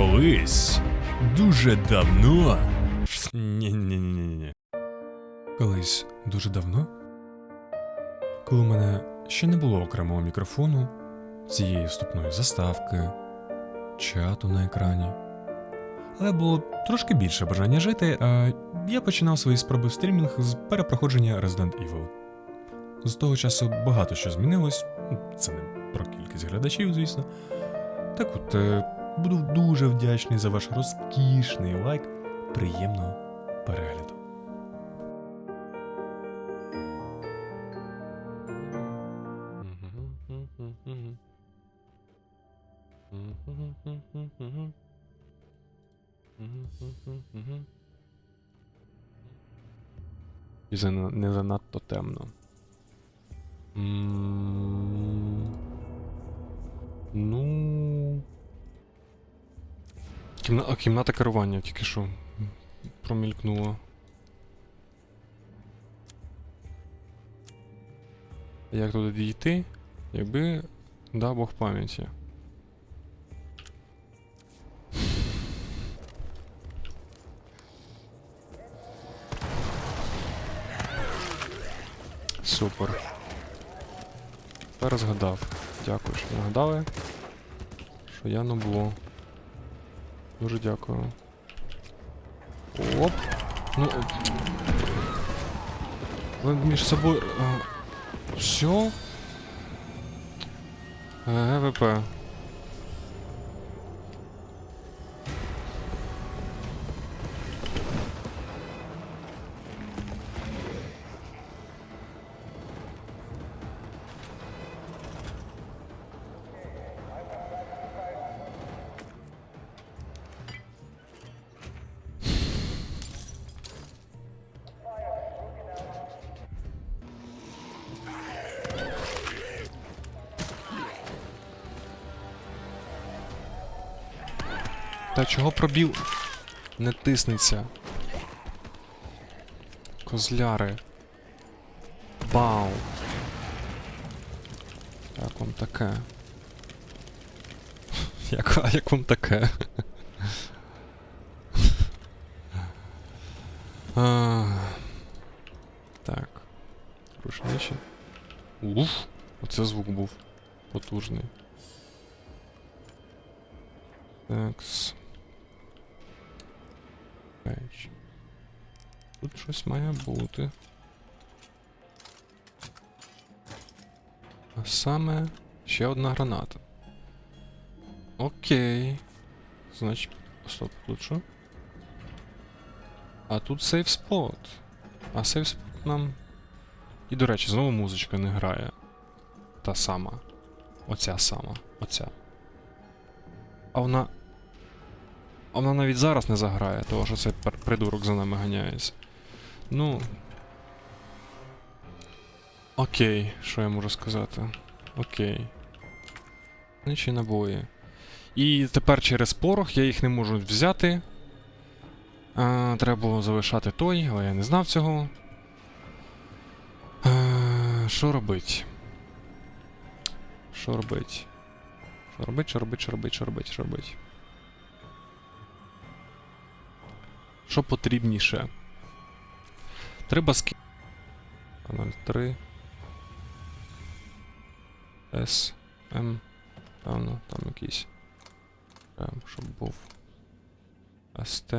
Колись дуже давно. Ні-ні-ні-ні-ні. Колись дуже давно, коли у мене ще не було окремого мікрофону, цієї вступної заставки, чату на екрані. Але було трошки більше бажання жити, а я починав свої спроби в стрімінг з перепроходження Resident Evil. З того часу багато що змінилось, це не про кількість глядачів, звісно. Так от, е, буду дуже вдячний за ваш розкішний лайк. Приємного перегляду. І не занадто темно. Ну. Кімна... кімната керування тільки що промількнула. Як туди дійти? Якби дав Бог пам'яті. Супер. Тепер згадав. Дякую, що нагадали. Що я нубло. Дуже дякую. Оп. Ну. от. Між собою. А... Все? ГВП. Та чого пробіл? Не тиснеться. Козляри. Бау. Як вам таке? Як, а як вам таке? А, так. Рушничі. Уф! Оце звук був потужний. Тут щось має бути. А саме ще одна граната. Окей. Значить. Стоп, тут що? А тут сейф спот. А сейф спот нам. І, до речі, знову музичка не грає. Та сама. Оця сама. Оця. А вона. А вона навіть зараз не заграє, того що цей придурок за нами ганяється. Ну. Окей, що я можу сказати? Окей. Нічі набої. І тепер через порох я їх не можу взяти. А, треба було залишати той, але я не знав цього. Що робить? Що робить? Що робить, що робить, що робить, що робить, що робить? Що потрібніше? Треба баски. 03 С М. Певно, там якийсь. М, щоб був. СТ.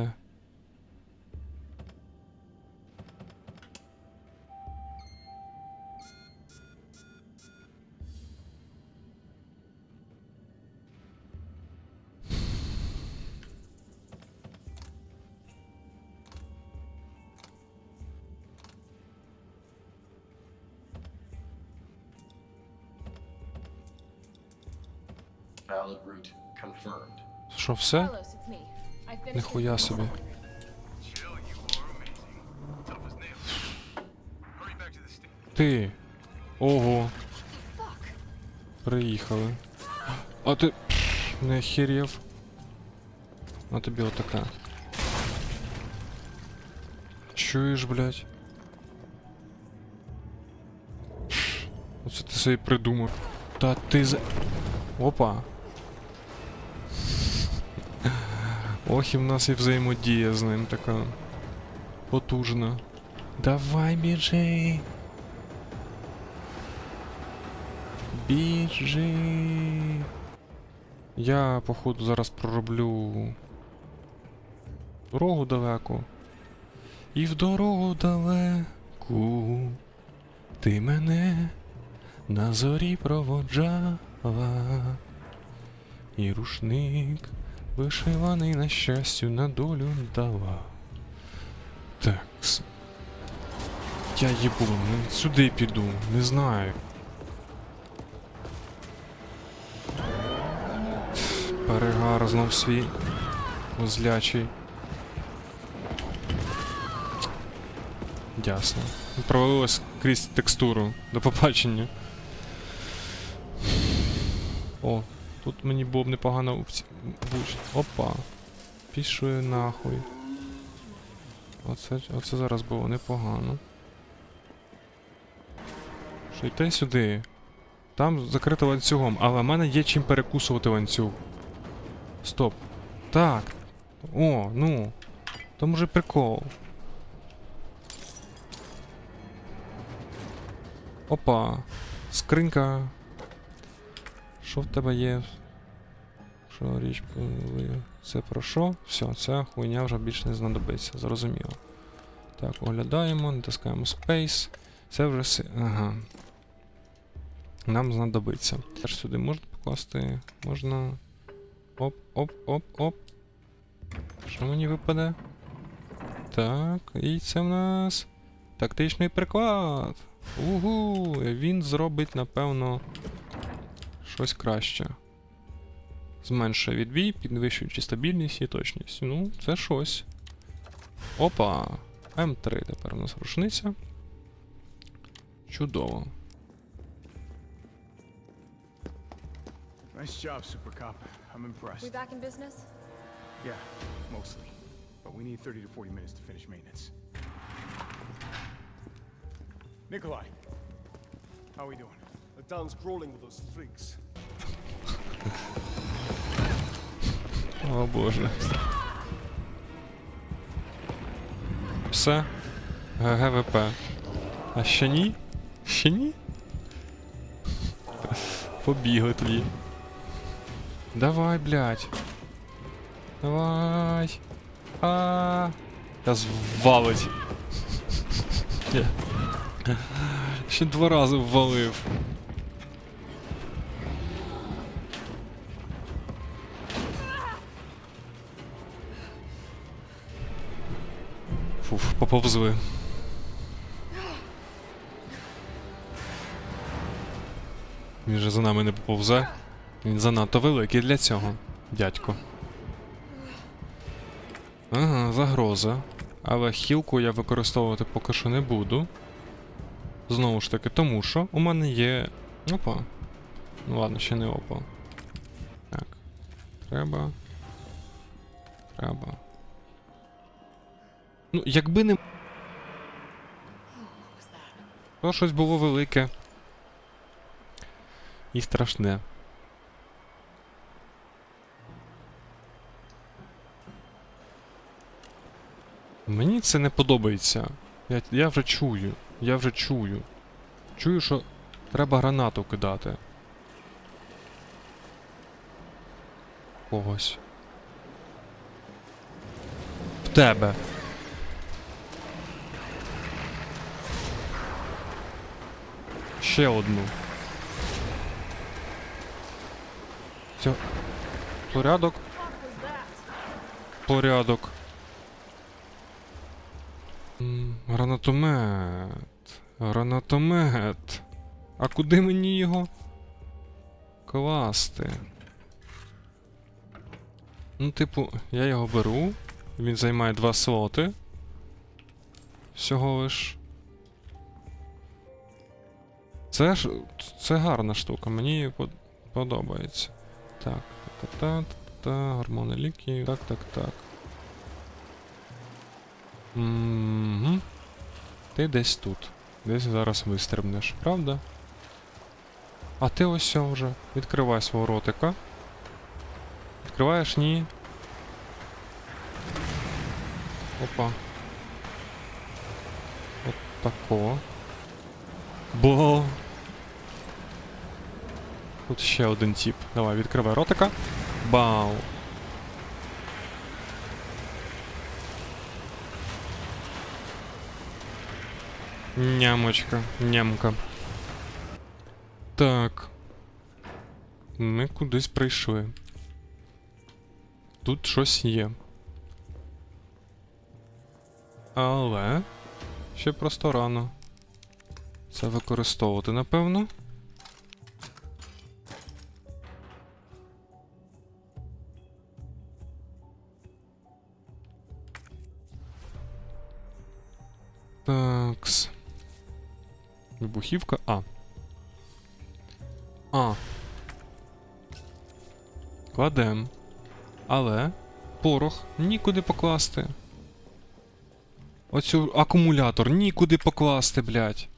Back to the station. Ти. Ого, приїхали. А ти. Не хірів. На тобі отака. Чуєш, блядь? Оце ти собі придумав. Та ти за. Опа. Ох, і в нас і взаємодія з ним така потужна. Давай біжи. Біжи. Я, походу, зараз пророблю дорогу далеко. І в дорогу далеку ти мене на зорі проводжала. І рушник вишиваний на щастю на долю дала. Так. Я їбу, ну, сюди піду, не знаю. Перегар знов свій озлячий. Ясно. Провалилось крізь текстуру. До побачення. О, тут мені було б непогано влучити. Опа. Пішли нахуй. Оце, оце зараз було непогано. Що йти сюди. Там закрито ланцюгом, але в мене є чим перекусувати ланцюг. Стоп. Так. О, ну. То може прикол. Опа. Скринька. Що в тебе є? Що річ Це про що? Все, ця хуйня вже більше не знадобиться, зрозуміло. Так, оглядаємо, натискаємо Space. Це вже си. Ага. Нам знадобиться. Теж сюди можна покласти. Можна. Оп, оп, оп, оп. Що мені випаде? Так, і це в нас. Тактичний приклад. Угу, він зробить, напевно, щось краще. Зменшує відбій, підвищуючи стабільність і точність. Ну, це щось. Опа! М3 тепер у нас рушниця. Чудово. Nice job, Super Cop. I'm We back in business? Yeah, mostly. But we need 30 to 40 minutes to finish maintenance. Nikolai, how are we doing? The town's crawling with those freaks. О боже. Все. ГГВП. А ще ні? Ще ні? Побігли тоді. Давай, блядь. Давай. А. Я звалить. Ще два рази ввалив. Поповзли. Він же за нами не поповзе. Він занадто великий для цього, дядько. Ага, загроза. Але хілку я використовувати поки що не буду. Знову ж таки, тому що у мене є. Опа. Ну ладно, ще не опа. Так. Треба. Треба. Ну, якби не. То щось було велике. І страшне. Мені це не подобається. Я, я вже чую. Я вже чую. Чую, що треба гранату кидати. Когось. В тебе. Ще одну. Все. Порядок. Порядок. Гранатомет. Гранатомет. А куди мені його? Класти. Ну, типу, я його беру. Він займає два слоти. Всього лиш. Це ж. Це гарна штука, мені подобається. Так, та-та-та, та гормони ліки. Так, так, так. Угу. Ти десь тут. Десь зараз вистрибнеш, правда? А ти ось вже. Відкривай свого ротика. Відкриваєш ні. Опа. От тако. Бо. Тут ще один тип. Давай, відкривай ротика. Бау. Нямочка, нямка. Так. Ми кудись прийшли. Тут щось є. Але ще просто рано. Це використовувати, напевно. Вибухівка. А. А. Кладем. Але порох нікуди покласти. Оцю акумулятор нікуди покласти, блядь.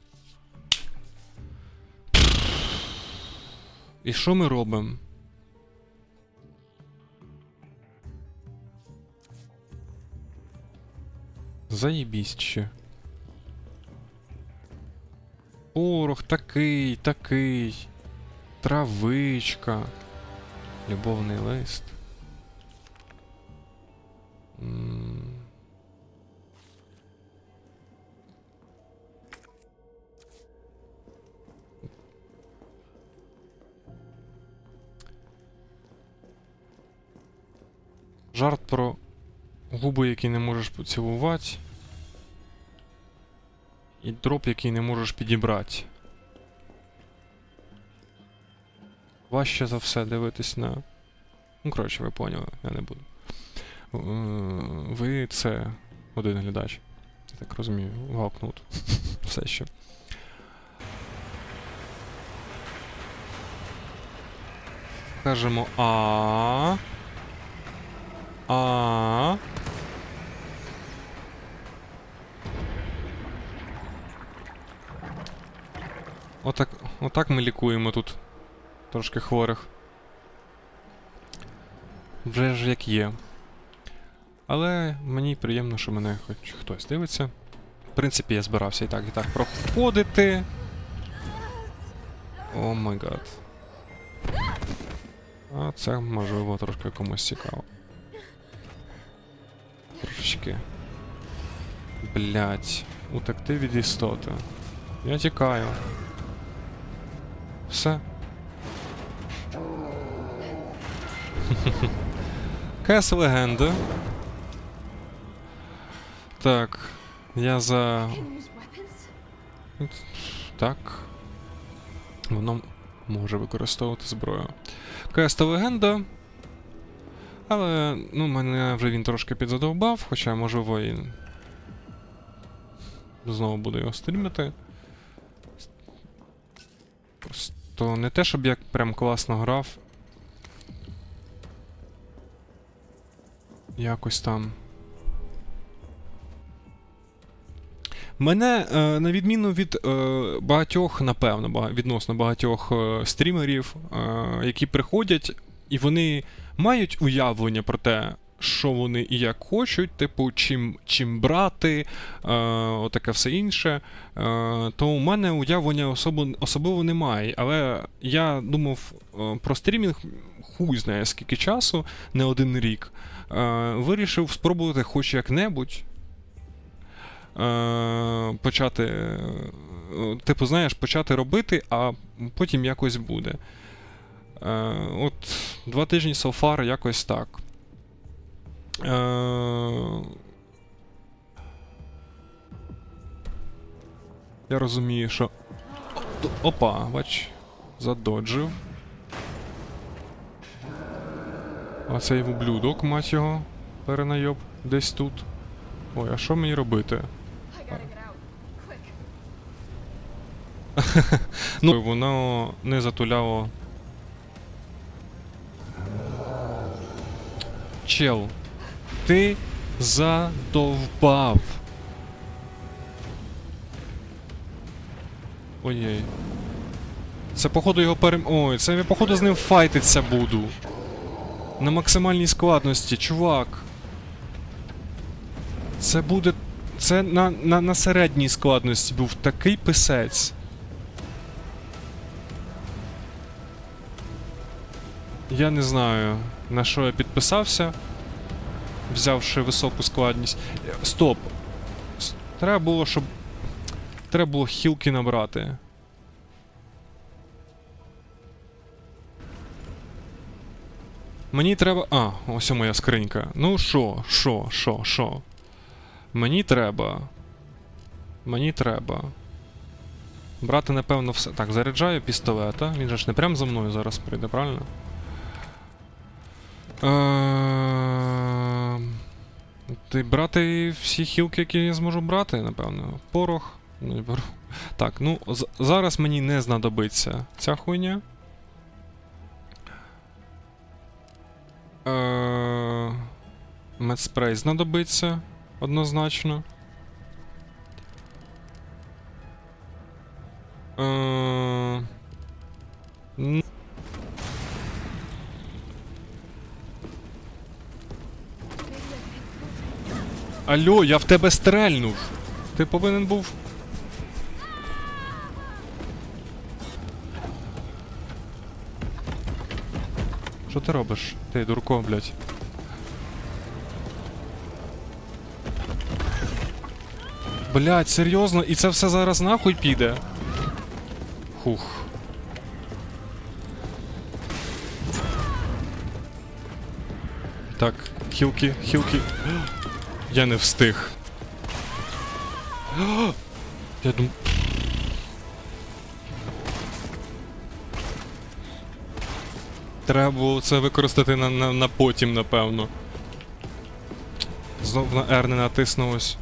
І що ми робимо? Заєбість ще. Порох такий, такий. Травичка. Любовний лист. Жарт про губи, які не можеш поцілувати. І дроп, який не можеш підібрати. Важче за все дивитись на. Ну, коротше, ви поняли, я не буду. Е, Ви це один глядач. Я так розумію, гавкнут. Все ще. Кажемо А. А. Отак, отак ми лікуємо тут трошки хворих. Вже ж як є. Але мені приємно, що мене хоч хтось дивиться. В принципі, я збирався і так, і так проходити. О май гад. А це можливо трошки комусь цікаво. Трошечки. Блять. Утекти від істоти. Я тікаю. Все. Кес легенда. Так. Я за. Так. Воно може використовувати зброю. Кеста легенда. Але, ну, мене вже він трошки підзадовбав, хоча, можливо, і знову буду його стрімити. Просто не те, щоб я прям класно грав. Якось там. Мене, е, на відміну від е, багатьох, напевно, відносно багатьох е, стрімерів, які приходять, і вони мають уявлення про те, що вони і як хочуть, типу, чим, чим брати, е, отаке все інше. Е, то у мене уявлення особо, особливо немає. Але я думав е, про стрімінг хуй знає скільки часу, не один рік. Е, вирішив спробувати хоч як-небудь е, почати. Типу, знаєш, почати робити, а потім якось буде. Е, от два тижні far якось так. Е, я розумію, що. Опа, бач, задоджив. А цей ублюдок, мать його, перенайоб, десь тут. Ой, а що мені робити? Ну, воно не затуляло. Чел, ти задовбав. Ой-ой. Це походу його перем. Ой, це я походу з ним файтиться буду. На максимальній складності, чувак. Це буде. Це на, на, на середній складності був такий писець. Я не знаю, на що я підписався, взявши високу складність. Е, Стоп. Треба було, щоб. Треба було хілки набрати. Мені треба. А, ось моя скринька. Ну що, що, що, що? Мені треба. Мені треба. Брати, напевно, все. Так, заряджаю пістолета. Він же ж не прям за мною зараз прийде, правильно? Ем, Ти брати всі хілки, які я зможу брати, напевно. Порох. І беру. Так, ну зараз мені не знадобиться ця хуйня. Е, Медспрей знадобиться однозначно. Е, Алло, я в тебе стрельнув. Ти повинен був. Що ти робиш? Ти дурко, блядь. Блядь, серйозно? І це все зараз нахуй піде? Хух. Так, хілки, хілки. Я не встиг. Я дум... Треба було це використати на, на, на потім, напевно. Знов на R не натиснулось.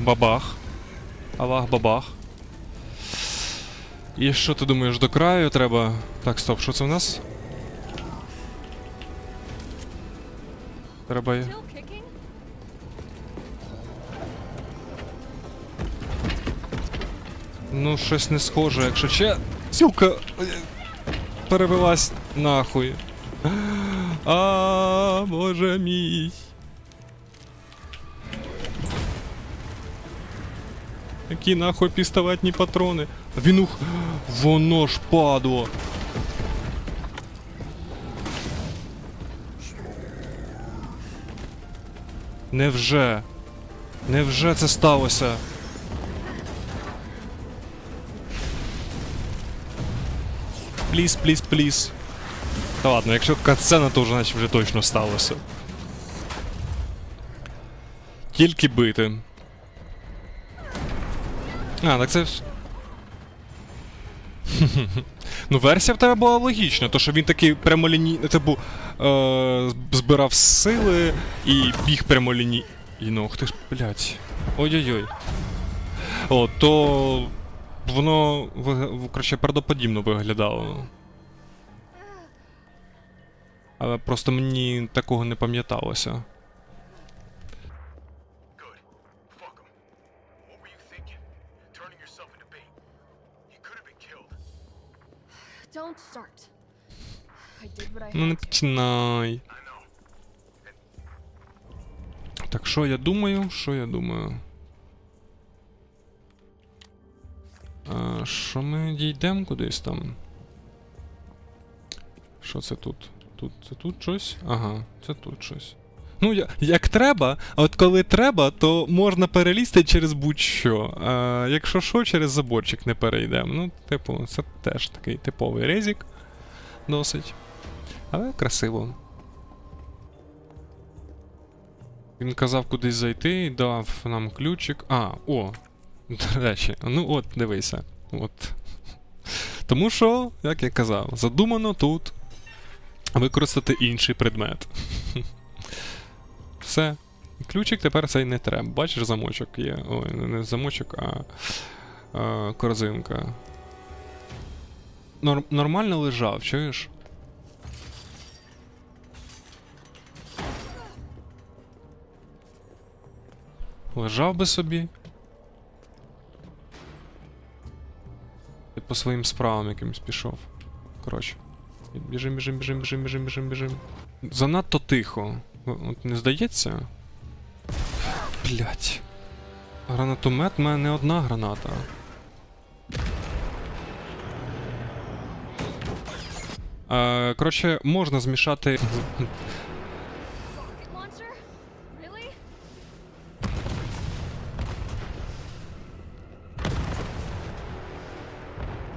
Бабах. Аллах бабах. І що ти думаєш, до краю треба. Так, стоп, що це в нас? Треба. Ну, щось не схоже, якщо че. Сілка е, перевелась нахуй. А, боже мій. Які нахуй пістолетні патрони. Він ух. Воно ж падло. Невже? Невже це сталося? Пліз, пліз, пліз. Та ладно, якщо катсцена, то вже наче вже точно сталося. Тільки бити. А, так це. ну, версія в тебе була логічна, то що він такий прямолінійний, типу, е, збирав сили і біг прямолінійно. Ну, ох ти ж, блядь. Ой-ой-ой. О, то воно коротше, правдоподібно виглядало. Але просто мені такого не пам'яталося. Ну не починай. Так, що я думаю? Що я думаю? А, що ми дійдемо кудись там? Що це тут? Тут це тут щось? Ага, це тут щось. Ну, як треба, а от коли треба, то можна перелізти через будь-що. А якщо що, через заборчик не перейдемо. Ну, типу, це теж такий типовий резік. Досить. Але красиво. Він казав кудись зайти і дав нам ключик. А, о! До речі, ну от, дивися. От. Тому що, як я казав, задумано тут використати інший предмет. Все. Ключик тепер цей не треба. Бачиш, замочок є. Ой, не замочок, а, а корзинка. Нор- нормально лежав, чуєш? Лежав би собі. І по своїм справам якимось пішов. Коротше. Біжим, біжим, біжим, біжим, біжим, біжим, біжим. Занадто тихо. От не здається? Блять. Гранатомет в мене не одна граната. Е, коротше, можна змішати.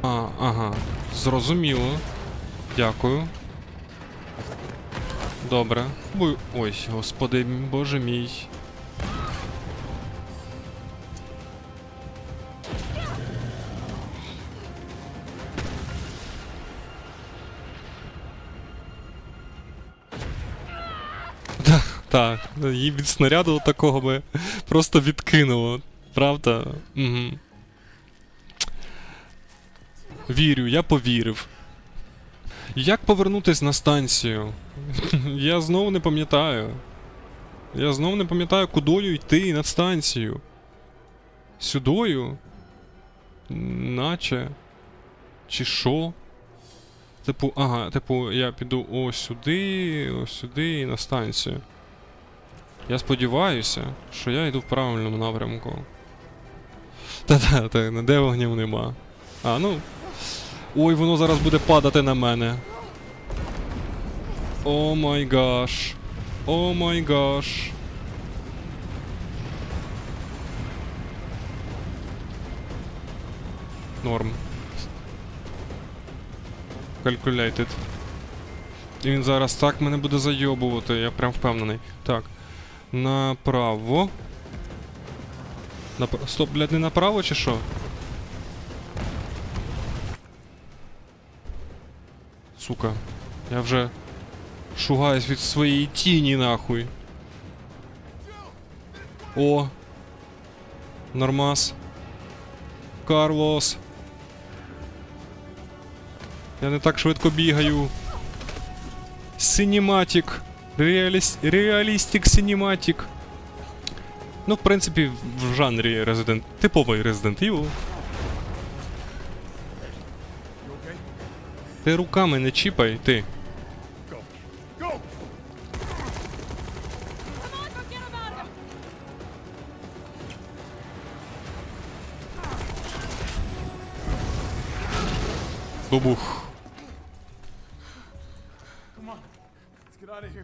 А, ага. Зрозуміло. Дякую. Добре. Ой, господи, боже мій. Так, її від снаряду такого би просто відкинуло. Правда? Угу. Вірю, я повірив. Як повернутись на станцію? я знову не пам'ятаю. Я знову не пам'ятаю, кудою йти на станцію. Сюдою? Наче. Чи що? Типу, ага, типу, я піду ось сюди, ось сюди і на станцію. Я сподіваюся, що я йду в правильному напрямку. Та-та, та, де вогнів нема. А, ну. Ой, воно зараз буде падати на мене. О май гаш. О май гаш. Норм. Calculated. І він зараз так мене буде зайобувати, я прям впевнений. Так. Направо. Напра... Стоп, блядь, не направо чи що? Сука. Я вже шугаюсь від своєї тіні нахуй. О. Нормас. Карлос. Я не так швидко бігаю. Синематік. Реалістик синематік. Ну, в принципі, в жанрі Resident... Типовий Resident Evil. Ти руками не чіпай, ти. Here.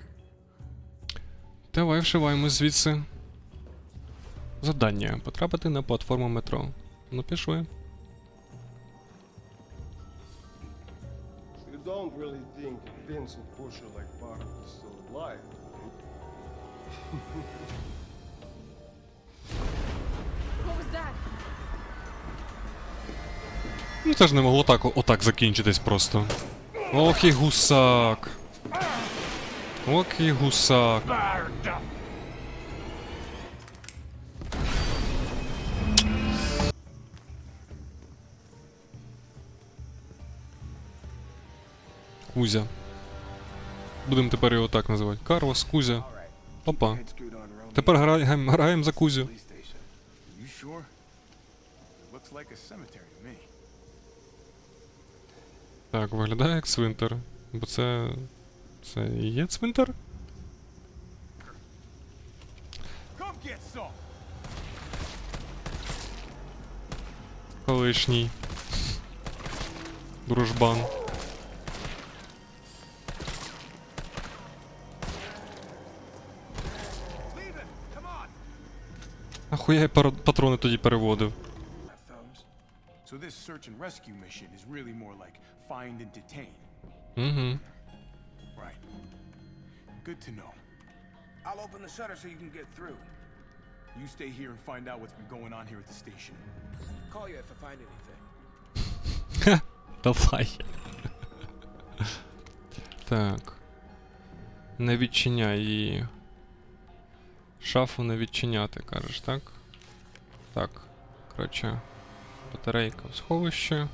Давай вшиваємо звідси. Завдання. Потрапити на платформу метро. Ну, пішли. Ну це ж не могло так отак закінчитись просто. Ох і гусак. Ох і гусак. Кузя. Будемо тепер його так називати. Карлос, Кузя. Опа. Тепер граємо, граємо за Кузю. Looks like a cemetery to me. Так, виглядає як цвинтар. Бо це. Це і є цвинтар? Колишній. Дружбан. Ахуя я патрони тоді переводив. Thumbs. So this search and rescue mission is really more like find and detain. Угу. Right. Good to know. I'll open the shutter so you can get through. You stay here and find out what's been going on here at the station. Call you if I find anything. Давай. так. Не відчиняй її. Шафу не відчиняти, кажеш, так? Так. Коротше. Батарейка в сховище.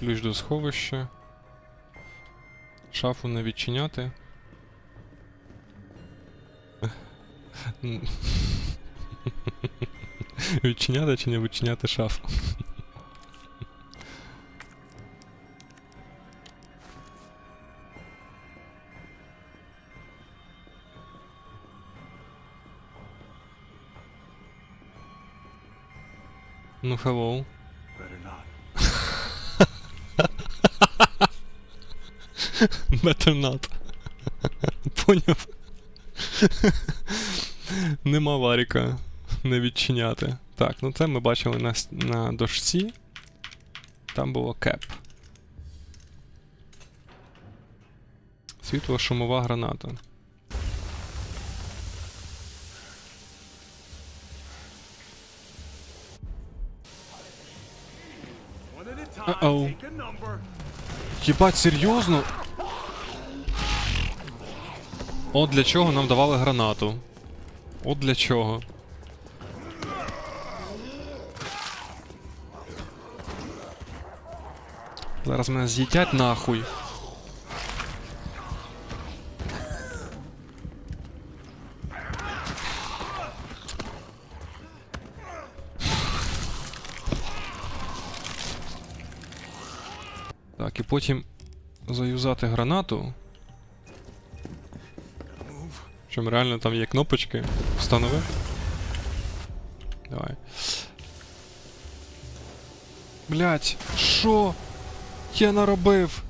Ключ до сховища. Шафу не відчиняти. Відчиняти чи не відчиняти шафу? Ну, hello. Better not. Поняв. Нема варіка. Не відчиняти. Так, ну це ми бачили на, на дошці. Там було кеп. Світло-шумова граната. Number. Єбать, серйозно? От для чого нам давали гранату. От для чого. Зараз мене з'їдять нахуй. Так, і потім заюзати гранату. Щоб реально там є кнопочки. Встанови. Давай. Блять, що? Я наробив?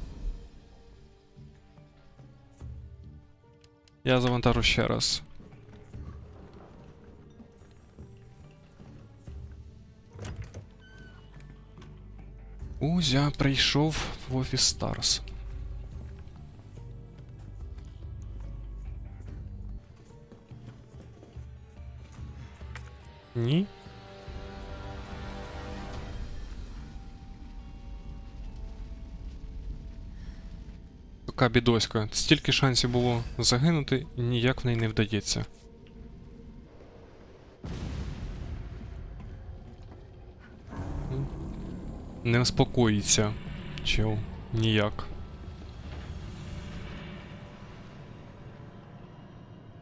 Я завантажу ще раз. Узя прийшов в офіс Старс. Ні? Така бідоська. Стільки шансів було загинути, ніяк в неї не вдається. Не успокоїться. Чел. Ніяк.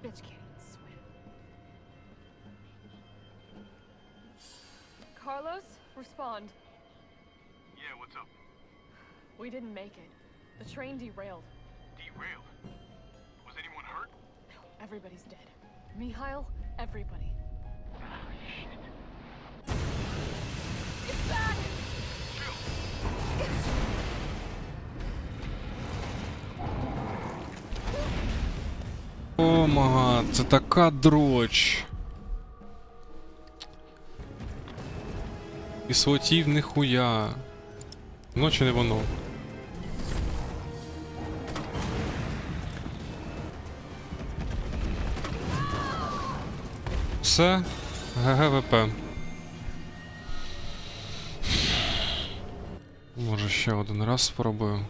Bitch can't swim. Carlos, respond. Yeah, what's up? We didn't make it. The train derailed. Derailed. Was anyone hurt? Everybody's dead. Mikhail, everybody. О, мага, це така дроч. І слотів ніхуя. Воно чи не воно? Все. ГГВП. Може ще один раз спробую.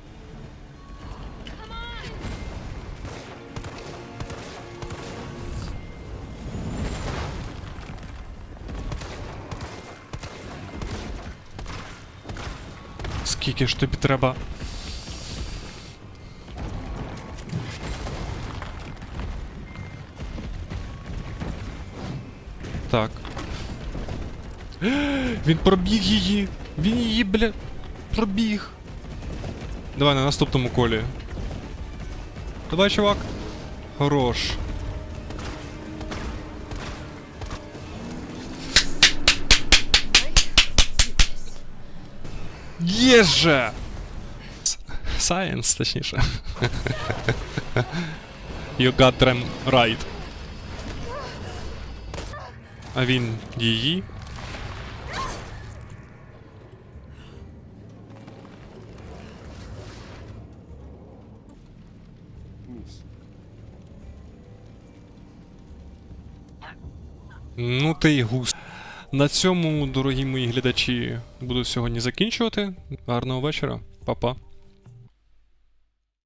Скільки ж тобі треба? Так. Він пробіг її! Він її, бля, пробіг. Давай на наступному колі. Давай, чувак. Хорош. Є же! Science, точніше. You got them right. А він її. Ну ти й гус. На цьому, дорогі мої глядачі, буду сьогодні закінчувати. Гарного вечора, Па-па.